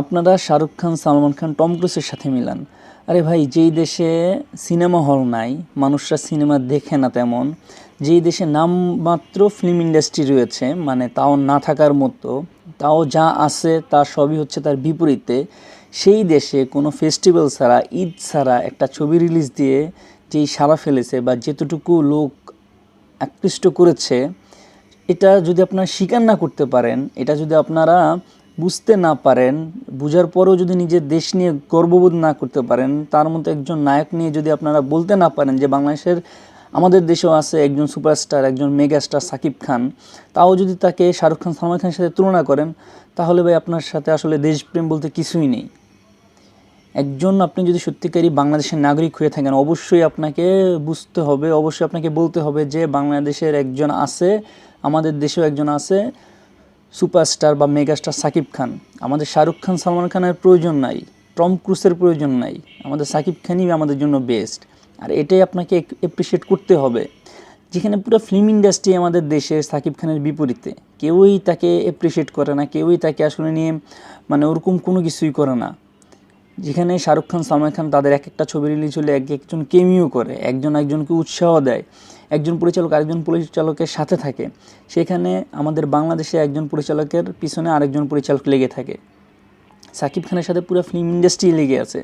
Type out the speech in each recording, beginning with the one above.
আপনারা শাহরুখ খান, সালমান খান, টম ক্রুজের সাথে মিলান। আরে ভাই, যেই দেশে সিনেমা হল নাই, মানুষরা সিনেমা দেখে না তেমন, যেই দেশে নামমাত্র ফিল্ম ইন্ডাস্ট্রি রয়েছে মানে তাও না থাকার মতো, তাও যা আছে তা সবই হচ্ছে তার বিপরীতে, সেই দেশে কোনো ফেস্টিভ্যাল ছাড়া, ঈদ ছাড়া একটা ছবি রিলিজ দিয়ে যেই সারা ফেলেছে বা যেতটুকু লোক আকৃষ্ট করেছে, এটা যদি আপনারা স্বীকার না করতে পারেন, এটা যদি আপনারা বুঝতে না পারেন, বুঝার পরেও যদি নিজের দেশ নিয়ে গর্ববোধ না করতে পারেন, তার মতো একজন নায়ক নিয়ে যদি আপনারা বলতে না পারেন যে বাংলাদেশের আমাদের দেশেও আছে একজন সুপারস্টার, একজন মেগাস্টার সাকিব খান, তাও যদি তাকে শাহরুখ খান, সালমান খানের সাথে তুলনা করেন, তাহলে ভাই আপনার সাথে আসলে দেশপ্রেম বলতে কিছুই নেই। একজন আপনি যদি সত্যিকারই বাংলাদেশের নাগরিক হয়ে থাকেন, অবশ্যই আপনাকে বুঝতে হবে, অবশ্যই আপনাকে বলতে হবে যে বাংলাদেশের একজন আছে, আমাদের দেশেও একজন আছে সুপারস্টার বা মেগাস্টার সাকিব খান। আমাদের শাহরুখ খান, সালমান খানের প্রয়োজন নাই। টম ক্রুসের প্রয়োজন নাই। আমাদের সাকিব খানই আমাদের জন্য বেস্ট। আর এটাই আপনাকে অ্যাপ্রিসিয়েট করতে হবে। যেখানে পুরো ফিল্ম ইন্ডাস্ট্রি আমাদের দেশে সাকিব খানের বিপরীতে। কেউই তাকে অ্যাপ্রিসিয়েট করে না, কেউই তাকে আসলে নিয়ে মানে ওরকম কোনো কিছুই করে না। যেখানে শাহরুখ খান, সালমান খান তাদের এক একটা ছবি রিলিজ হলে এক একজন কেমিও করে, একজন একজনকে উৎসাহ দেয়, একজন পরিচালক আরেকজন পরিচালকের সাথে থাকে। সেখানে আমাদের বাংলাদেশে একজন পরিচালকের পিছনে আরেকজন পরিচালক লেগে থাকে। সাকিব খানের সাথে পুরো ফিল্ম ইন্ডাস্ট্রি লেগে আছে।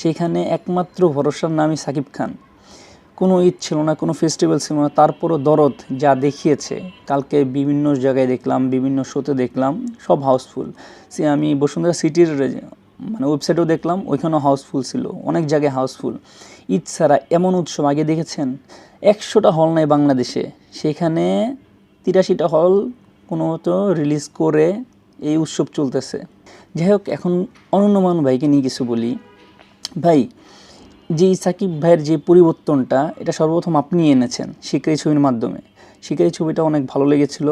সেখানে একমাত্র ভরসার নামই সাকিব খান। কোনো ঈদ ছিল না, কোনো ফেস্টিভ্যাল ছিল না, তারপরও দরদ যা দেখিয়েছে, কালকে বিভিন্ন জায়গায় দেখলাম, বিভিন্ন শোতে দেখলাম, সব হাউসফুল সে আমি বসুন্ধরা সিটির মানে ওয়েবসাইটেও দেখলাম, ওইখানেও হাউসফুল ছিল, অনেক জায়গায় হাউসফুল ঈদ ছাড়া এমন উৎসব আগে দেখেছেন? একশোটা হল নাই বাংলাদেশে, সেখানে তিরাশিটা হল কোনো মতো রিলিজ করে এই উৎসব চলতেছে। যাই হোক, এখন অনন্যমান ভাইকে নিয়ে কিছু বলি। ভাই, যে সাকিব ভাইয়ের যে পরিবর্তনটা, এটা সর্বপ্রথম আপনি এনেছেন শিকারি ছবির মাধ্যমে। শিকারি ছবিটা অনেক ভালো লেগেছিল,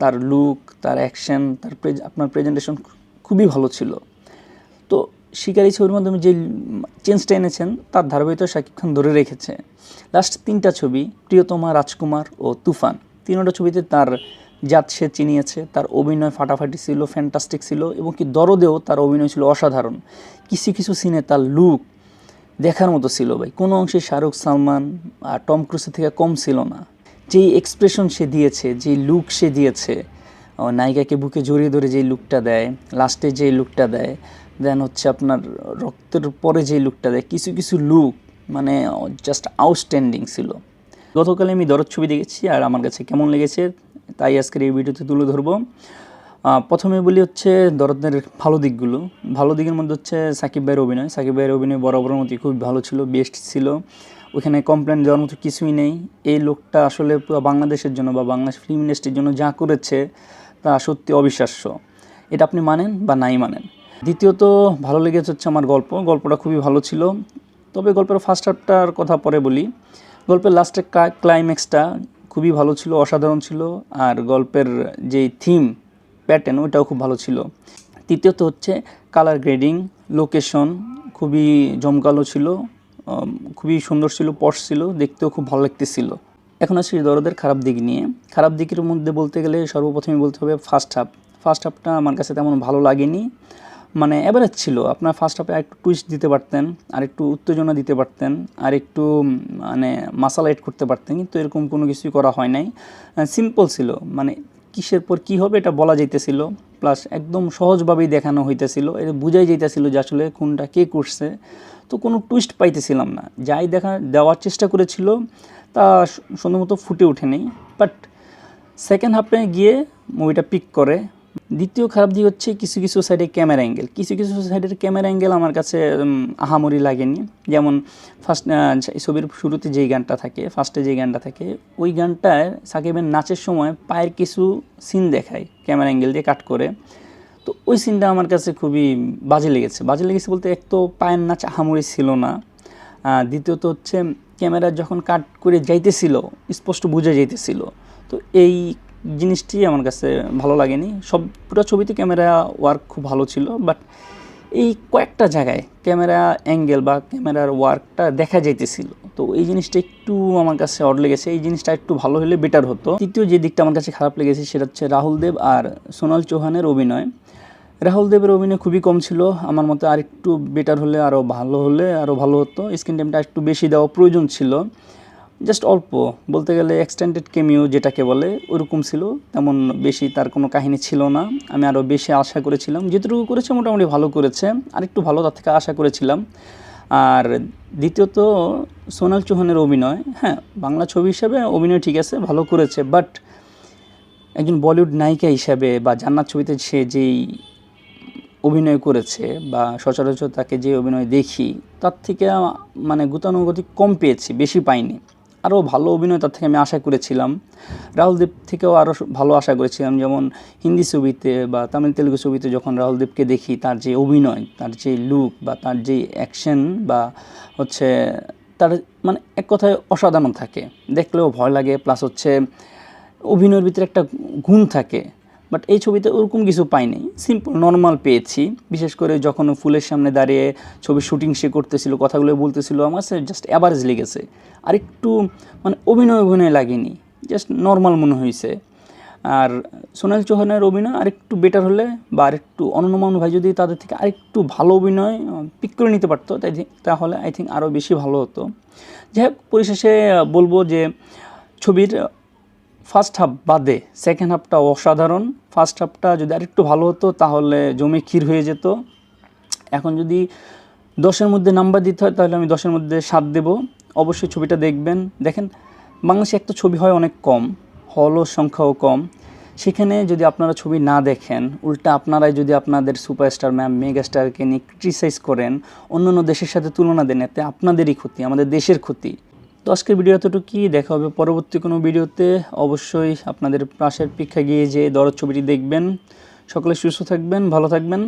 তার লুক তার অ্যাকশন তার আপনার প্রেজেন্টেশন খুবই ভালো ছিল। তো শিকারি ছবির মাধ্যমে যে চেঞ্জটা এনেছেন, তার ধারাবাহিকতা শাকিব খান ধরে রেখেছে। লাস্ট তিনটা ছবি, প্রিয়তমা, রাজকুমার ও তুফান। তিনটা ছবিতে তার জাত সে চিনিয়েছে, তার অভিনয় ফাটাফাটি ছিল ফ্যান্টাস্টিক ছিল, এবং কি দরদেও তার অভিনয় ছিল অসাধারণ। কিছু কিছু সিনে তার লুক দেখার মতো ছিল ভাই। কোনো অংশে শাহরুখ, সালমান আর টম ক্রুসের থেকে কম ছিল না। যেই এক্সপ্রেশন সে দিয়েছে, যেই লুক সে দিয়েছে নায়িকাকে বুকে জড়িয়ে ধরে যেই লুকটা দেয় লাস্টে যেই লুকটা দেয় দেন হচ্ছে আপনার রক্তের পরে যেই লুকটা দেয় কিছু কিছু লুক মানে জাস্ট আউটস্ট্যান্ডিং ছিল। গতকালে আমি দরদ ছবি দেখেছি আর আমার কাছে কেমন লেগেছে, তাই আজকের এই ভিডিওতে তুলে ধরবো। প্রথমে বলি হচ্ছে দরদের ভালো দিকগুলো। ভালো দিকের মধ্যে হচ্ছে সাকিব ভাইয়ের অভিনয়। সাকিব ভাইয়ের অভিনয় বরাবরের মতোই খুব ভালো ছিল বেস্ট ছিল। ওখানে কমপ্লেন দেওয়ার মতো কিছুই নেই। এই লোকটা আসলে বাংলাদেশের জন্য বা বাংলাদেশ ফিল্ম ইন্ডাস্ট্রির জন্য যা করেছে তা সত্যি অবিশ্বাস্য। এটা আপনি মানেন বা নাই মানেন? দ্বিতীয়ত, ভালো লেগেছে হচ্ছে আমার গল্প। গল্পটা খুবই ভালো ছিল। তবে গল্পের ফার্স্ট হাফটার কথা পরে বলি। গল্পের লাস্টের ক্লাইম্যাক্সটা খুবই ভালো ছিল, অসাধারণ ছিল। আর গল্পের যেই থিম প্যাটার্ন ওইটাও খুব ভালো ছিল। তৃতীয়ত হচ্ছে কালার গ্রেডিং লোকেশন খুবই জমকালো ছিল। খুবই সুন্দর ছিল পশ ছিল, দেখতেও খুব ভালো লাগতেছিল। এখন আসছি দরদের খারাপ দিক নিয়ে। খারাপ দিকের মধ্যে বলতে গেলে সর্বপ্রথমে বলতে হবে ফার্স্ট হাফ ফার্স্ট হাফটা আমার কাছে তেমন ভালো লাগেনি। মানে অ্যাভারেজ ছিল। আপনার ফার্স্ট হাফে একটু টুইস্ট দিতে পারতেন আর একটু উত্তেজনা দিতে পারতেন আর একটু মানে মাসালা এড করতে পারতেন, কিন্তু এরকম কোনো কিছুই করা হয় নাই। সিম্পল ছিল। মানে কিসের পর কি হবে এটা বলা যাইতেছিল প্লাস একদম সহজভাবেই দেখানো হইতেছিল। এটা বুঝাই যাইতেছিল যে আসলে কোনটা কে করছে। তো কোনো টুইস্ট পাইতেছিলাম না। যাই দেখা, দেওয়ার চেষ্টা করেছিল, তা সুন্দর মতো ফুটে ওঠেনি। বাট সেকেন্ড হাফে গিয়ে মুভিটা পিক করে দ্বিতীয় খারাপ দিক হচ্ছে কিছু কিছু সাইডে ক্যামেরা অ্যাঙ্গেল কিছু কিছু সাইডের ক্যামেরা অ্যাঙ্গেল আমার কাছে আহামরি লাগেনি। যেমন ফার্স্ট ছবির শুরুতে যেই গানটা থাকে ফার্স্টে যেই গানটা থাকে, ওই গানটায় সাকিবের নাচের সময় পায়ের কিছু সিন দেখায় ক্যামেরা অ্যাঙ্গেল দিয়ে কাট করে। তো ওই সিনটা আমার কাছে খুবই বাজে লেগেছে। বাজে লেগেছে বলতে এক তো পায়ের নাচ আহামরি ছিল না। দ্বিতীয়ত হচ্ছে ক্যামেরা যখন কাট করে যাইতেছিল, স্পষ্ট বোঝা যাইতেছিল। তো এই জিনিসটি আমার কাছে ভালো লাগেনি। সব পুরো ছবিতে ক্যামেরা ওয়ার্ক খুব ভালো ছিল বাট এই কয়েকটা জায়গায় ক্যামেরা অ্যাঙ্গেল বা ক্যামেরার ওয়ার্কটা দেখা যাইতেছিল। তো এই জিনিসটা একটু আমার কাছে অড লেগেছে। এই জিনিসটা একটু ভালো হলে বেটার হতো। তৃতীয় যে দিকটা আমার কাছে খারাপ লেগেছে সেটা হচ্ছে রাহুল দেব আর সোনাল চৌহানের অভিনয়। রাহুল দেবের অভিনয় খুবই কম ছিল। আমার মতে আরেকটু বেটার হলে আরও ভালো হলে আরও ভালো হতো। স্ক্রিন টাইমটা একটু বেশি দেওয়া প্রয়োজন ছিল। জাস্ট অল্প। বলতে গেলে এক্সটেন্ডেড কেমিও যেটাকে বলে, ওরকম ছিল। তেমন বেশি তার কোনো কাহিনী ছিল না। আমি আরও বেশি আশা করেছিলাম। যেটুকু করেছে মোটামুটি ভালো করেছে। আরেকটু ভালো তার থেকে আশা করেছিলাম। আর দ্বিতীয়ত, সোনাল চৌহানের অভিনয়। হ্যাঁ বাংলা ছবি হিসাবে অভিনয় ঠিক আছে, ভালো করেছে। বাট একজন বলিউড নায়িকা হিসাবে বা জান্নাত ছবিতে সে যেই অভিনয় করেছে বা সচরাচর তাকে যে অভিনয় দেখি, তার থেকে মানে গতানুগতিক কম পেয়েছি, বেশি পাইনি। আরও ভালো অভিনয় তার থেকে আমি আশা করেছিলাম। রাহুলদেব থেকেও আরও ভালো আশা করেছিলাম। যেমন হিন্দি ছবিতে বা তামিল তেলুগু ছবিতে যখন রাহুলদেবকে দেখি, তার যে অভিনয়, তার যে লুক বা তার যে অ্যাকশন বা হচ্ছে তার মানে এক কথায় অসাধারণ থাকে। দেখলেও ভয় লাগে প্লাস হচ্ছে অভিনয়ের ভিতরে একটা গুণ থাকে। বাট এই ছবিতে ওরকম কিছু পাইনি। সিম্পল নর্মাল পেয়েছি। বিশেষ করে যখন ফুলের সামনে দাঁড়িয়ে ছবির শুটিং সে করতেছিল, কথাগুলো বলতেছিল, আমার কাছে জাস্ট অ্যাভারেজ লেগেছে। আর একটু মানে অভিনয় অভিনয় লাগেনি। জাস্ট নর্মাল মনে হয়েছে আর সোনাল চৌহানের অভিনয় আরেকটু বেটার হলে বা আরেকটু অনন্যমান ভাই যদি তাদের থেকে আরেকটু ভালো অভিনয় পিক করে নিতে পারতো, তাই তাহলে আই থিঙ্ক আরও বেশি ভালো হতো। যাই হোক, পরিশেষে বলব যে ছবির ফার্স্ট হাফ বাদে, সেকেন্ড হাফটা অসাধারণ। ফার্স্ট হাফটা যদি আরেকটু ভালো হতো, তাহলে জমে ক্ষীর হয়ে যেত। এখন যদি দশের মধ্যে নাম্বার দিতে হয়, তাহলে আমি দশের মধ্যে সাত দেব। অবশ্যই ছবিটা দেখবেন। দেখেন, বাংলাদেশে একটা ছবি হয় অনেক কম, হলও সংখ্যাও কম। সেখানে যদি আপনারা ছবি না দেখেন, উল্টা আপনারাই যদি আপনাদের সুপারস্টার ম্যাম, মেগাস্টারকে নিয়ে ক্রিটিসাইজ করেন অন্য অন্য দেশের সাথে তুলনা দেন, এতে আপনাদেরই ক্ষতি, আমাদের দেশের ক্ষতি। তো আজকের ভিডিও এতটুকুই। দেখা হবে পরবর্তী কোনো ভিডিওতে। অবশ্যই আপনাদের পাশের প্রেক্ষা গিয়ে যে দরদ ছবিটি দেখবেন। সকলে সুস্থ থাকবেন, ভালো থাকবেন।